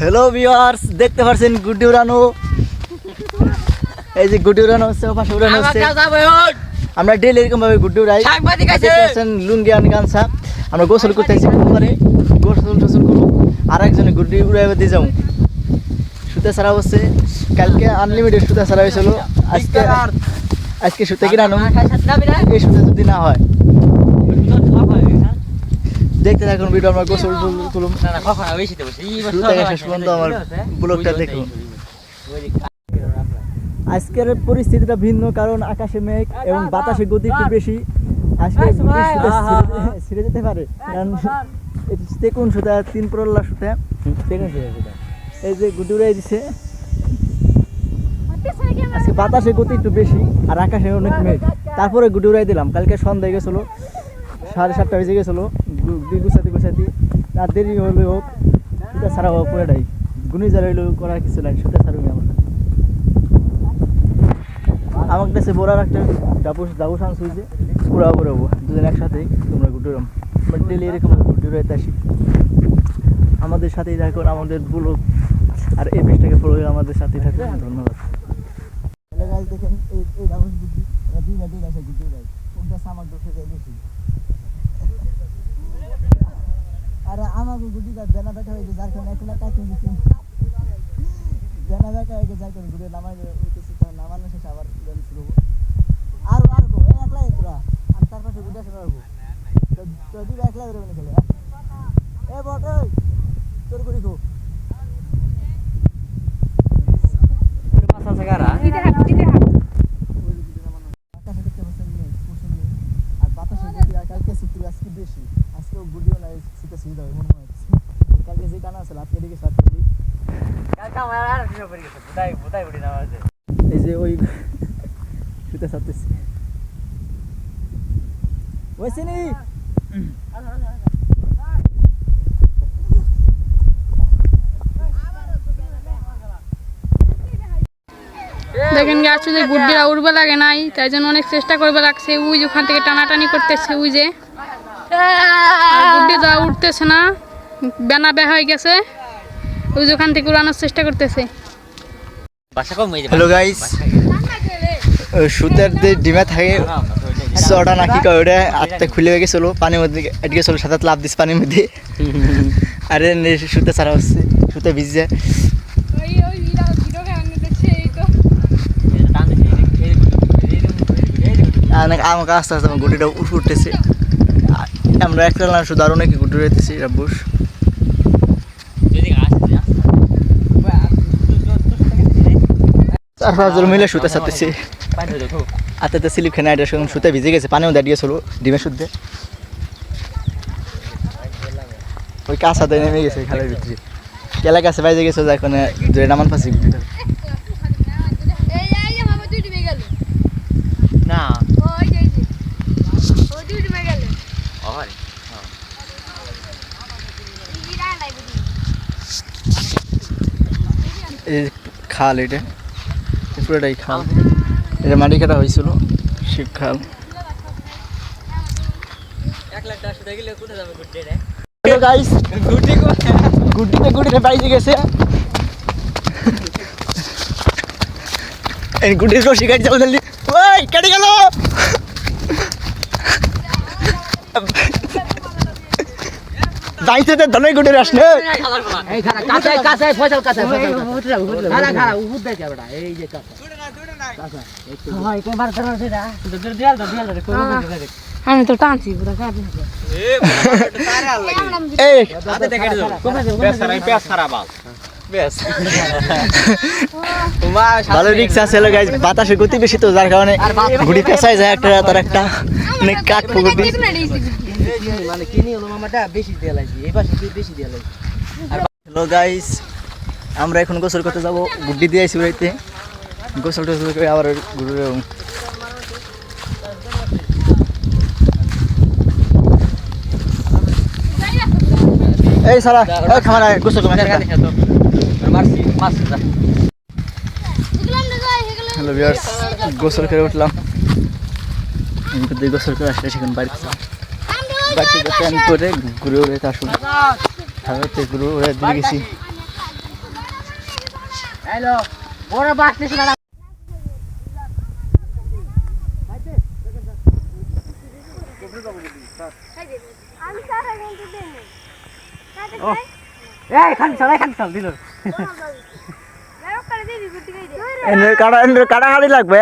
Hello viewers দেখতে পাচ্ছেন গুড্ডি উড়ানো এই যে গুড্ডি উড়ানো হচ্ছে ও পাশে উড়ানো হচ্ছে। আমরা ডেলি এরকম ভাবে গুড্ডি উড়াই সাংবাদিক আছে। দেখতে লুঙ্গি আন গামছা। আমরা গোসল করতে আইছি পুকুরে গোসল টোসল করব। আর একজনে গুড্ডি উড়াইবে দিয়ে যাব। সুতা ছাড়া হচ্ছে। কালকে আনলিমিটেড সুতা ছাড়া হয়েছিল। আজকে আজকে সুতা কিনা আনুন এই সুতা যদি না হয়। দেখতে থাকুন ভিডিও আমরা গোসল তুলুম। শুরু থেকে শেষ পর্যন্ত আমার ব্লগটা দেখুন। আজকের পরিস্থিতিটা ভিন্ন কারণ আকাশে মেঘ এবং বাতাসে গতি একটু বেশি। আজকে সুতা ছিঁড়ে- যেতে পারে। কারণ এটি দেখুন সুতা তিন পরল্লা সুতা সুতা এই যে গুটি উড়াই দিছে। আজকে বাতাসে গতি একটু বেশি আর আকাশে অনেক মেঘ। তারপরে গুটি উড়াই দিলাম। কালকে সন্ধ্যায় গেছিল সাড়ে সাতটা বেজে গেছিল। গুছাতে গুছাতে আর দেরি হলে হোক সুতা ছাড়া হোক পুরোটাই। গুনি যারা হইলেও করার কিছু নাই সুতা ছাড়ুমি আমার আমার কাছে বড়ার একটা ডাবু ডাবু সাংস হয়েছে। পুরা পুরাবো দুজন একসাথেই তোমরা গুটুরাম আমরা ডেলি এরকম গুটুরাইতে আসি। আমাদের সাথেই থাকুন আমাদের ব্লগ আর এই পেজটাকে ফলো আমাদের সাথেই থাকুন ধন্যবাদ। দেখেন, এই এই ডাবু গুটি ওরা দুই না দুই না গুটি উড়াই কোনটা সামার দোষে বেশি আরে আমার গুটিটা বেনা বেটা হয়েছে যার কারণে একলা কাটিয়ে দিচ্ছি বেনা বেটা হয়ে গেছে যার কারণে গুটি নামাই উঠেছি তার নামানো শেষে আবার উড়ান শুরু আর আর গো একলাই তোরা আর তার পাশে গুটি আসে রাখব তো দুই একলাই উড়ে খেলে এ বট তোর গুটি খো আকাশে দেখতে পাচ্ছেন। আর বাতাসের গতি আর কালকে শীতের আজকে বেশি। আজকেও গুডিও নাই শীতে সুবিধা হবে মনে হয়। কালকে যে টানা আছে কেটে গেছে লাভ কেটে এই যে ওই সুতে ছাড়তেছি। ওই চিনি দেখেন গাছ যে গুড্ডিরা উড়বে লাগে নাই তাই জন্য অনেক চেষ্টা করবে লাগছে। ওই যে ওখান থেকে টানাটানি করতেছে ওই যে। গুড্ডি উঠতেছে না বেনা বে হয়ে গেছে ওই ওখান থেকে উড়ানোর চেষ্টা করতেছে হ্যালো গাইস সুতের যে ডিমে থাকে চটা নাকি কয় ওটা আটটা খুলে হয়ে গেছিল পানির মধ্যে আটকে গেছিল সাথে লাভ দিস পানির মধ্যে আরে সুতে ছাড়া হচ্ছে সুতে ভিজছে আমাকে আস্তে আস্তে আমার গুটিটা উঠ উঠতেছে আমরা একটা না শুধু আরও নাকি গুটি রয়েতেছি রাব্বুস। চার পাঁচজন মিলে সুতে ছাড়তেছি। আতে স্লিপ খেয়ে এটা ভিজে গেছে, পানিও দাঁড়িয়ে ছিল ডিমের শুদ্ধে ওই কাঁচাতে নেমে গেছে, খালের ভিতরে। কেলা কাছে বাইজে গেছে এখন জোরে নামান পাচ্ছি এই খাল এটা। পুরোটাই খাল। এটা মাটি কাটা হয়েছিল, শিব খাল। গুটিতে গুটিতে বাইজে গেছে। গুটির রশি গাড়ি চাল ওই, কেটে গেল। যাইতে তে ধনই গুটে আসলে ফসল খারা খারা দেখে এই যে কাঁচা। হয় আমি তো টানছি পুরো ভালো রিক্স আছে গাইজ বাতাসে গতি বেশি তো যার কারণে ঘুড়ি পেঁচায় যায় একটা তার একটা। অনেক কাঠ পুকুর মানে কিনি হলো মামাটা? বেশি দেয়া লাগছে এই বেশি দেয়া লাগছে হ্যালো গাইস আমরা এখন গোসল করতে যাব। গুড্ডি দিয়ে আইসি বাড়িতে। গোসল টোসল করে আবার ঘুরে এই সারা খাবার গোসল করে হ্যালো ভিউয়ার্স গোসল করে উঠলাম আমি দুই গোসল করে আসলে সেখানে বাড়িতে বাড়িতে প্যান করে ঘুরে উড়ে আসুন হাওয়াতে ঘুরে উড়ে দিয়ে গেছি না এই খান চল খান চল দিল। এনে কাটা এনে কাটা হাড়ি লাগবে?